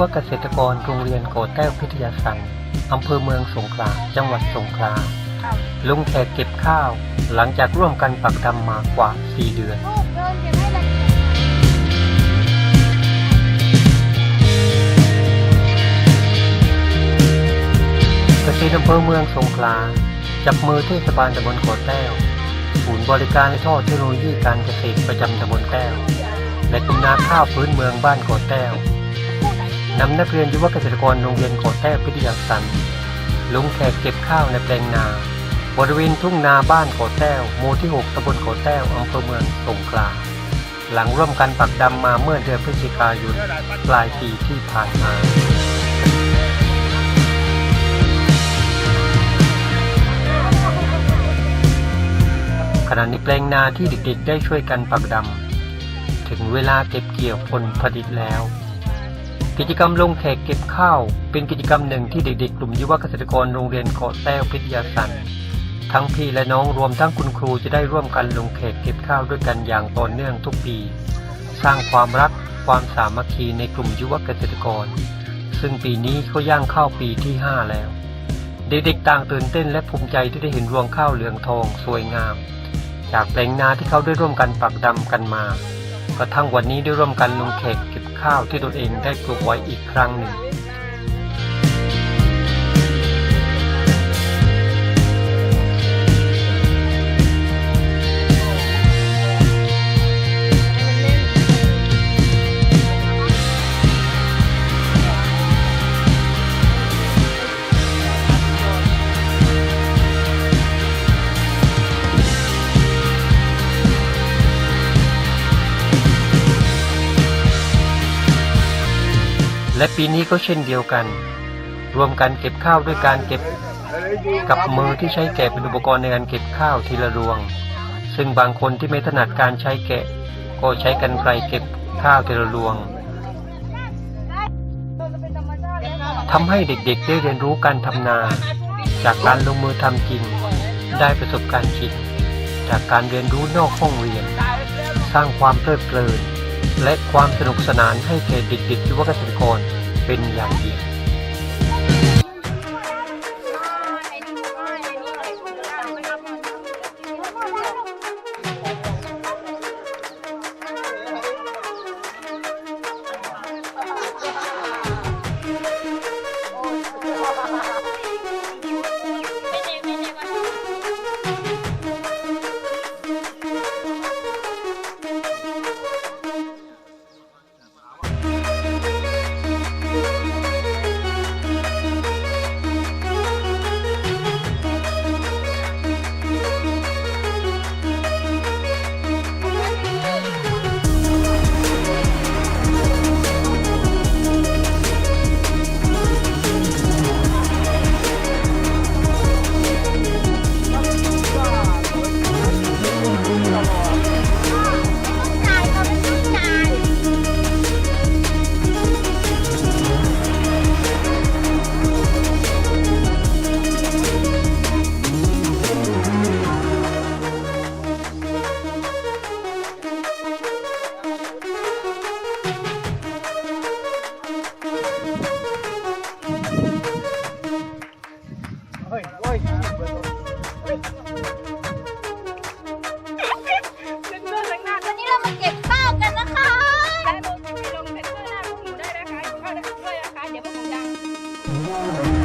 วเกษตรกรโรงเรียนโกแต้วพิทยาสันอำเภอเมืองสงขลาจังหวัดสงขลาลุงแขกเก็บข้าว หลังจากร่วมกันปักดำมากว่า 4 เดือนเดินเก็บให้ละเอียดเกษตรอำเภอเมืองสงขลาจับมือเทศบาลตำบลโกแต้วศูนย์บริการและท่อเทคโนโลยีการเกษตรประจำตำบลแต้วและกลุ่มนาข้าวพื้นเมืองบ้านโกแต้ว นำนักเรียนยุวเกษตรกรโรงเรียนโกแต้วพิทยาสันลงแขกเก็บข้าวในแปลงนา บริเวณทุ่งนาบ้านโกแต้วหมู่ที่ 6ตำบลโกแต้วอำเภอเมืองสงขลาหลังร่วมกันปักดำมาเมื่อเดือนพฤศจิกายนปลายปีที่ผ่านมาขณะนี้แปลงนาที่เด็กๆ ได้ช่วยกันปักดำ ถึงเวลาเก็บเกี่ยวผลผลิตแล้ว กิจกรรมลงแขกเก็บข้าว เป็นกิจกรรมหนึ่งที่เด็กๆ กลุ่มยุวเกษตรกรโรงเรียนเกาะแต้วพิทยาสันทั้งพี่และน้องรวมทั้งคุณครูจะได้ร่วมกันลงแขกเก็บข้าวด้วยกันอย่างต่อเนื่องทุกปี สร้างความรักความสามัคคีในกลุ่มยุวเกษตรกร ซึ่งปีนี้ก็ย่างเข้าปีที่ 5 แล้ว เด็กๆต่างตื่นเต้นและภูมิใจที่ได้เห็นรวงข้าวเหลืองทองสวยงาม จากแปลงนาที่เขาได้ร่วมกันปักดำกันมา กระทั่งวันนี้ได้ร่วมกันลงแขกเก็บข้าวที่ตนเองได้ปลูกไว้อีกครั้งหนึ่ง และปีนี้ก็เช่นเดียวกัน รวมกันเก็บข้าวด้วยการเก็บกับมือที่ใช้แกะเป็นอุปกรณ์ในการเก็บข้าวทีละรวง ซึ่งบางคนที่ไม่ถนัดการใช้แกะ ก็ใช้กันไกรเก็บข้าวทีละรวงทำให้เด็กๆได้เรียนรู้การทำนา จากการลงมือทำจริง ได้ประสบการณ์จริง จากการเรียนรู้นอกห้องเรียน สร้างความเพลิดเพลิน และความสนุกสนานให้แก่เด็กๆยุวเกษตรกรเป็นอย่างดี เซ็นเซอร์ทั้งหน้าวันนี้เรามาเก็บข้ากันนะคะ ได้ลงลงเซ็นเซอร์หน้าพวกหนูได้นะคะเข้าด้ยนะคะ เดี๋ยวพวกหนูดัง